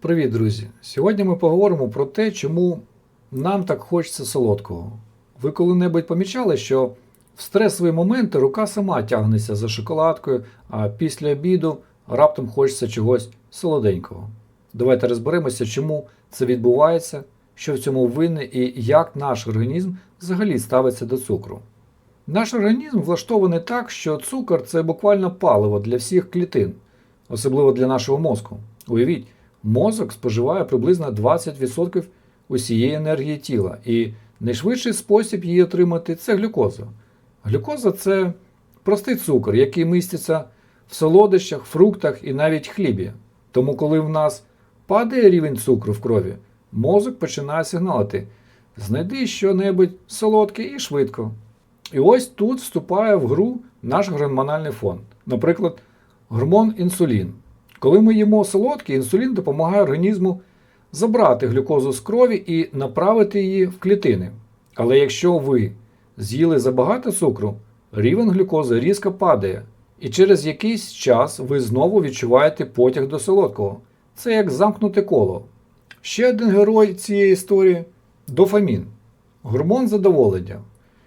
Привіт, друзі! Сьогодні ми поговоримо про те, чому нам так хочеться солодкого. Ви коли-небудь помічали, що в стресові моменти рука сама тягнеться за шоколадкою, а після обіду раптом хочеться чогось солоденького. Давайте розберемося, чому це відбувається, що в цьому винне і як наш організм взагалі ставиться до цукру. Наш організм влаштований так, що цукор це буквально паливо для всіх клітин, особливо для нашого мозку. Уявіть, мозок споживає приблизно 20% усієї енергії тіла, і найшвидший спосіб її отримати це глюкоза. Глюкоза це простий цукор, який міститься в солодощах, фруктах і навіть хлібі. Тому, коли в нас падає рівень цукру в крові, мозок починає сигналити: знайди щонебудь солодке і швидко. І ось тут вступає в гру наш гормональний фон. Наприклад, гормон інсулін. Коли ми їмо солодке, інсулін допомагає організму забрати глюкозу з крові і направити її в клітини. Але якщо ви з'їли забагато цукру, рівень глюкози різко падає, і через якийсь час ви знову відчуваєте потяг до солодкого. Це як замкнуте коло. Ще один герой цієї історії дофамін гормон задоволення.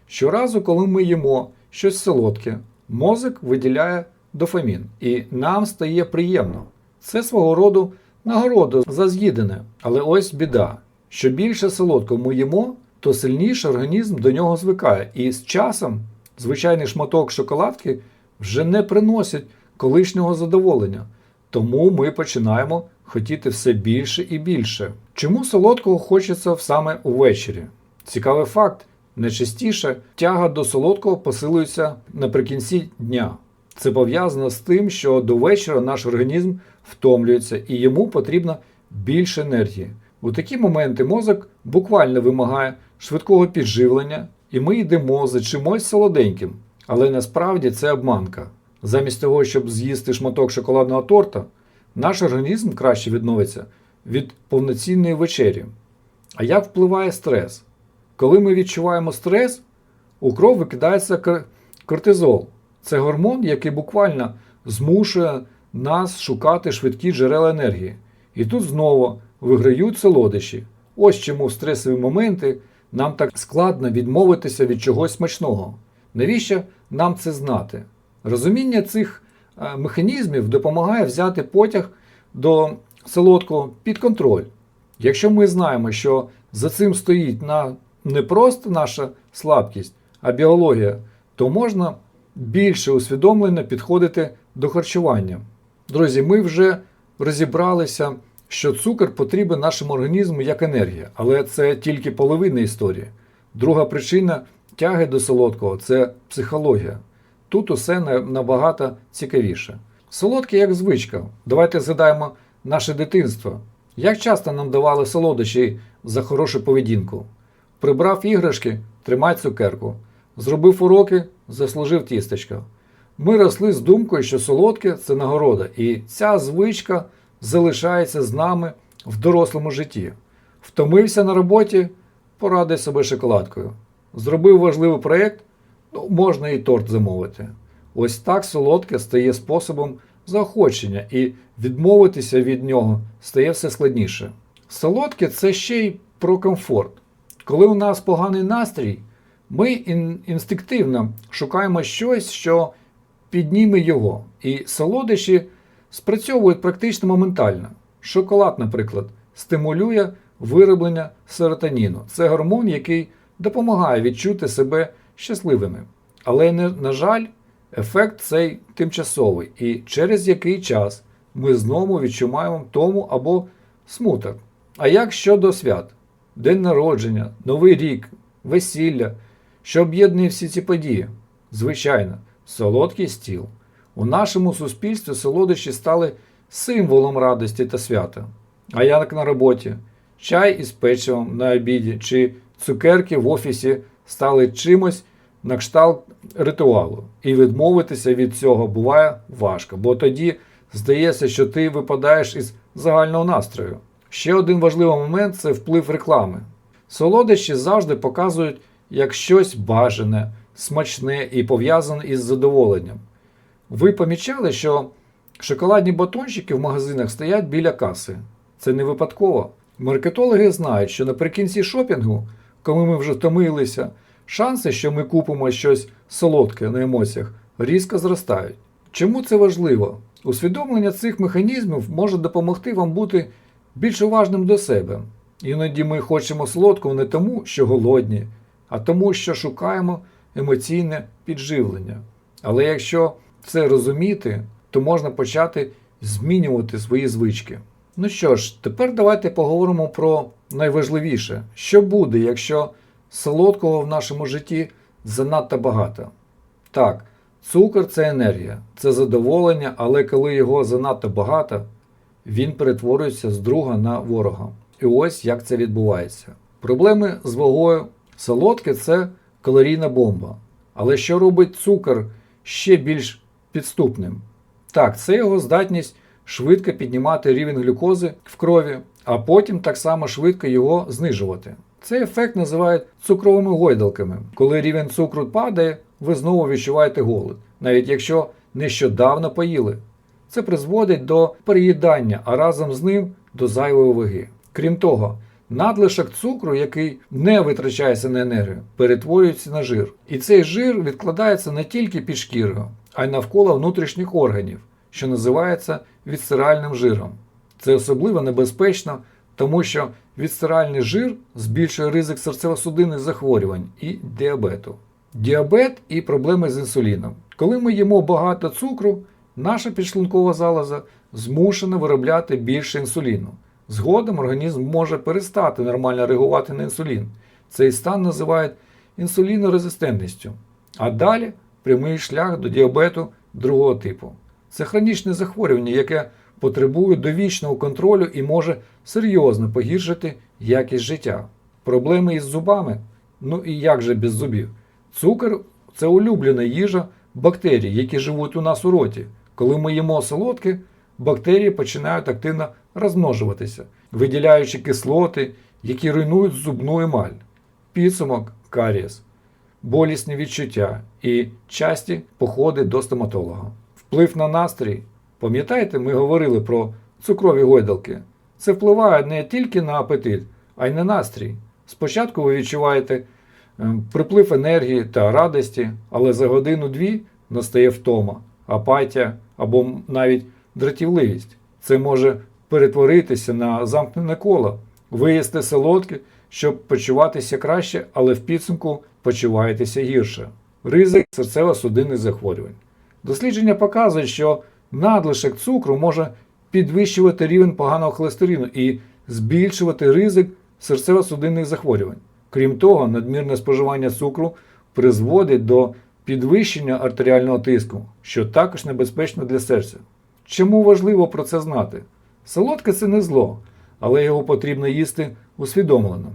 Щоразу, коли ми їмо щось солодке, мозок виділяє дофамін, і нам стає приємно. Це свого роду нагорода за з'їдене. Але ось біда: що більше солодкого ми їмо, то сильніше організм до нього звикає. І з часом звичайний шматок шоколадки вже не приносить колишнього задоволення. Тому ми починаємо хотіти все більше і більше. Чому солодкого хочеться саме увечері? Цікавий факт. Найчастіше тяга до солодкого посилюється наприкінці дня. Це пов'язано з тим, що до вечора наш організм втомлюється і йому потрібно більше енергії. У такі моменти мозок буквально вимагає швидкого підживлення, і ми йдемо за чимось солоденьким. Але насправді це обманка. Замість того, щоб з'їсти шматок шоколадного торта, наш організм краще відновиться від повноцінної вечері. А як впливає стрес? Коли ми відчуваємо стрес, у кров викидається кортизол. Це гормон, який буквально змушує нас шукати швидкі джерела енергії. І тут знову виграють солодощі. Ось чому в стресові моменти нам так складно відмовитися від чогось смачного. Навіщо нам це знати? Розуміння цих е, механізмів допомагає взяти потяг до солодкого під контроль. Якщо ми знаємо, що за цим стоїть на не просто наша слабкість, а біологія, то можна більше усвідомлено підходити до харчування. Друзі, ми вже розібралися, що цукор потрібен нашому організму як енергія, але це тільки половина історії. Друга причина тяги до солодкого це психологія. Тут усе набагато цікавіше. Солодке як звичка. Давайте згадаємо наше дитинство. Як часто нам давали солодощі за хорошу поведінку? Прибрав іграшки, тримай цукерку. Зробив уроки, заслужив тістечко. Ми росли з думкою, що солодке це нагорода, і ця звичка залишається з нами в дорослому житті. Втомився на роботі, порадуй себе шоколадкою. Зробив важливий проєкт, ну, можна і торт замовити. Ось так солодке стає способом заохочення, і відмовитися від нього стає все складніше. Солодке це ще й про комфорт. Коли у нас поганий настрій, ми ін- інстинктивно шукаємо щось, що підніме його. І солодощі спрацьовують практично моментально. Шоколад, наприклад, стимулює вироблення серотоніну. Це гормон, який допомагає відчути себе щасливими. Але, на жаль, ефект цей тимчасовий, і через який час ми знову відчуваємо тому або смуток. А як щодо свят? День народження, Новий рік, весілля, що об'єднує всі ці події? Звичайно, солодкий стіл. У нашому суспільстві солодощі стали символом радості та свята. А як на роботі? Чай із печивом на обіді чи цукерки в офісі стали чимось на кшталт ритуалу. І відмовитися від цього буває важко, бо тоді здається, що ти випадаєш із загального настрою. Ще один важливий момент це вплив реклами. Солодощі завжди показують як щось бажане, смачне і пов'язане із задоволенням. Ви помічали, що шоколадні батончики в магазинах стоять біля каси. Це не випадково. Маркетологи знають, що наприкінці шопінгу, коли ми вже втомилися, шанси, що ми купимо щось солодке на емоціях, різко зростають. Чому це важливо? Усвідомлення цих механізмів може допомогти вам бути більш уважним до себе. Іноді ми хочемо солодкого не тому, що голодні, а тому, що шукаємо емоційне підживлення. Але якщо це розуміти, то можна почати змінювати свої звички. Ну що ж, тепер давайте поговоримо про найважливіше, що буде, якщо солодкого в нашому житті занадто багато. Так, цукор це енергія, це задоволення, але коли його занадто багато, він перетворюється з друга на ворога. І ось як це відбувається. Проблеми з вагою солодке це калорійна бомба. Але що робить цукор ще більш підступним? Так, це його здатність швидко піднімати рівень глюкози в крові, а потім так само швидко його знижувати. Цей ефект називають цукровими гойдалками. Коли рівень цукру падає, ви знову відчуваєте голод, навіть якщо нещодавно поїли. Це призводить до переїдання, а разом з ним до зайвої ваги. Крім того, надлишок цукру, який не витрачається на енергію, перетворюється на жир. І цей жир відкладається не тільки під шкірою, а й навколо внутрішніх органів, що називається відстиральним жиром. Це особливо небезпечно, тому що відстиральний жир збільшує ризик серцево-судинних захворювань і діабету. Діабет і проблеми з інсуліном. Коли ми їмо багато цукру, наша підшлункова залоза змушена виробляти більше інсуліну. Згодом організм може перестати нормально реагувати на інсулін. Цей стан називають інсулінорезистентністю. А далі прямий шлях до діабету другого типу. Це хронічне захворювання, яке потребує довічного контролю і може серйозно погіршити якість життя. Проблеми із зубами? Ну і як же без зубів? Цукор це улюблена їжа бактерій, які живуть у нас у роті. Коли ми їмо солодке, бактерії починають активно розмножуватися, виділяючи кислоти, які руйнують зубну емаль, підсумок карієс, болісні відчуття і часті походи до стоматолога. Вплив на настрій. Пам'ятаєте, ми говорили про цукрові гойдалки. Це впливає не тільки на апетит, а й на настрій. Спочатку ви відчуваєте е, приплив енергії та радості, але за годину-дві настає втома, апатія або навіть дратівливість. Це може перетворитися на замкнене коло. Ви їсте солодке, щоб почуватися краще, але в підсумку почуваєтеся гірше. Ризик серцево-судинних захворювань. Дослідження показують, що надлишок цукру може підвищувати рівень поганого холестерину і збільшувати ризик серцево-судинних захворювань. Крім того, надмірне споживання цукру призводить до підвищення артеріального тиску, що також небезпечно для серця. Чому важливо про це знати? Солодке це не зло, але його потрібно їсти усвідомлено.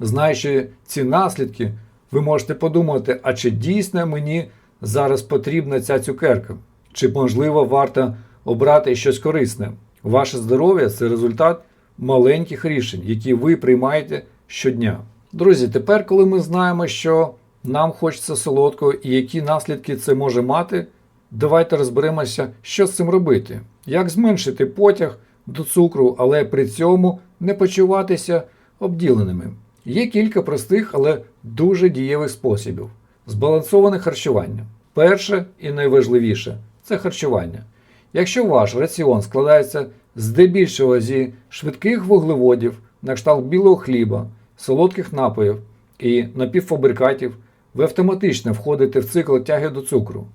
Знаючи ці наслідки, ви можете подумати, а чи дійсно мені зараз потрібна ця цукерка? Чи, можливо, варто обрати щось корисне? Ваше здоров'я це результат маленьких рішень, які ви приймаєте щодня. Друзі, тепер, коли ми знаємо, що нам хочеться солодкого і які наслідки це може мати, давайте розберемося, що з цим робити. Як зменшити потяг до цукру, але при цьому не почуватися обділеними. Є кілька простих, але дуже дієвих способів. Збалансоване харчування. Перше і найважливіше це харчування. Якщо ваш раціон складається здебільшого зі швидких вуглеводів, на кшталт білого хліба, солодких напоїв і напівфабрикатів, ви автоматично входите в цикл тяги до цукру.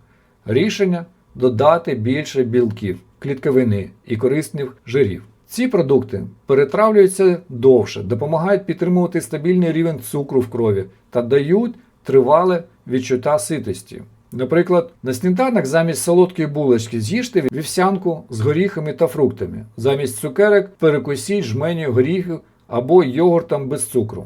Рішення додати більше білків, клітковини і корисних жирів. Ці продукти перетравлюються довше, допомагають підтримувати стабільний рівень цукру в крові та дають тривале відчуття ситості. Наприклад, на сніданок замість солодкої булочки з'їжте вівсянку з горіхами та фруктами. Замість цукерок перекусіть жменю горіхів або йогуртом без цукру.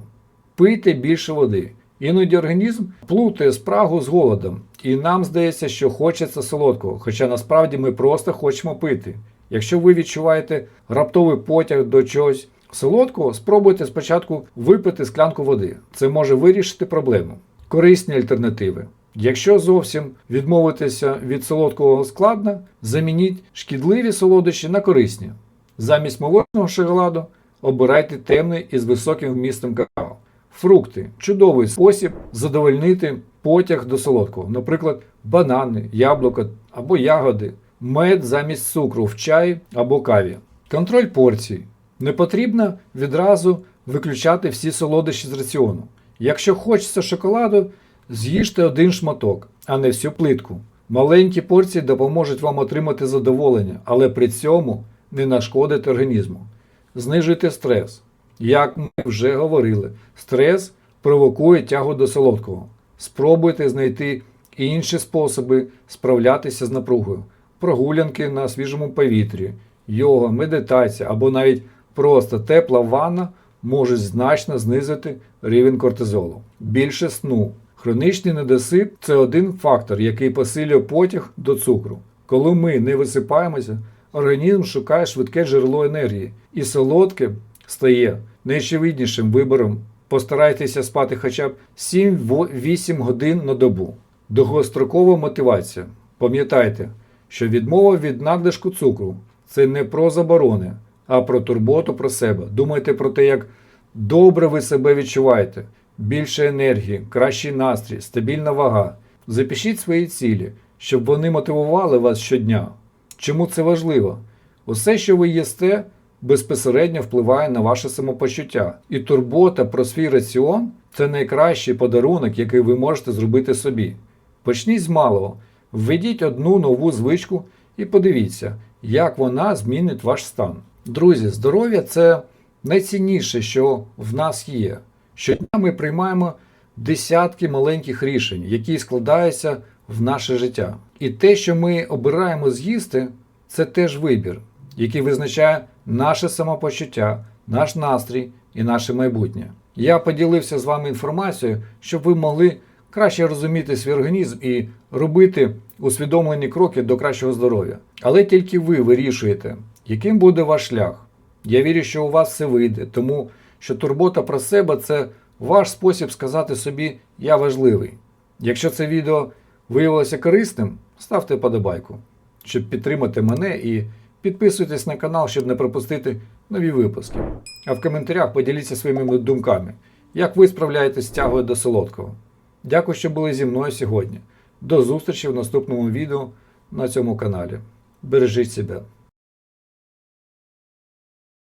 Пийте більше води. Іноді організм плутає спрагу з голодом, і нам здається, що хочеться солодкого, хоча насправді ми просто хочемо пити. Якщо ви відчуваєте раптовий потяг до чогось солодкого, спробуйте спочатку випити склянку води. Це може вирішити проблему. Корисні альтернативи. Якщо зовсім відмовитися від солодкого складно, замініть шкідливі солодощі на корисні. Замість молочного шоколаду обирайте темний із високим вмістом какао. Фрукти чудовий спосіб задовольнити потяг до солодкого, наприклад, банани, яблука або ягоди, мед замість цукру в чаї або каві. Контроль порцій. Не потрібно відразу виключати всі солодощі з раціону. Якщо хочеться шоколаду, з'їжте один шматок, а не всю плитку. Маленькі порції допоможуть вам отримати задоволення, але при цьому не нашкодити організму. Знижуйте стрес. Як ми вже говорили, стрес провокує тягу до солодкого. Спробуйте знайти інші способи справлятися з напругою: прогулянки на свіжому повітрі, йога, медитація або навіть просто тепла ванна можуть значно знизити рівень кортизолу. Більше сну. Хронічний недосип це один фактор, який посилює потяг до цукру. Коли ми не висипаємося, організм шукає швидке джерело енергії, і солодке стає найочевиднішим вибором. Постарайтеся спати хоча б 7-8 годин на добу. Довгострокова мотивація. Пам'ятайте, що відмова від надлишку цукру це не про заборони, а про турботу про себе. Думайте про те, як добре ви себе відчуваєте, більше енергії, кращий настрій, стабільна вага. Запишіть свої цілі, щоб вони мотивували вас щодня. Чому це важливо? Усе, що ви їсте, безпосередньо впливає на ваше самопочуття. І турбота про свій раціон це найкращий подарунок, який ви можете зробити собі. Почніть з малого, введіть одну нову звичку і подивіться, як вона змінить ваш стан. Друзі, здоров'я це найцінніше, що в нас є. Щодня ми приймаємо десятки маленьких рішень, які складаються в наше життя. І те, що ми обираємо з'їсти, це теж вибір, який визначає наше самопочуття, наш настрій і наше майбутнє. Я поділився з вами інформацією, щоб ви могли краще розуміти свій організм і робити усвідомлені кроки до кращого здоров'я. Але тільки ви вирішуєте, яким буде ваш шлях. Я вірю, що у вас все вийде, тому що турбота про себе це ваш спосіб сказати собі Я важливий. Якщо це відео виявилося корисним, ставте подобайку, щоб підтримати мене і підписуйтесь на канал, щоб не пропустити нові випуски. А в коментарях поділіться своїми думками, як ви справляєтесь з тягою до солодкого. Дякую, що були зі мною сьогодні. До зустрічі в наступному відео на цьому каналі. Бережіть себе.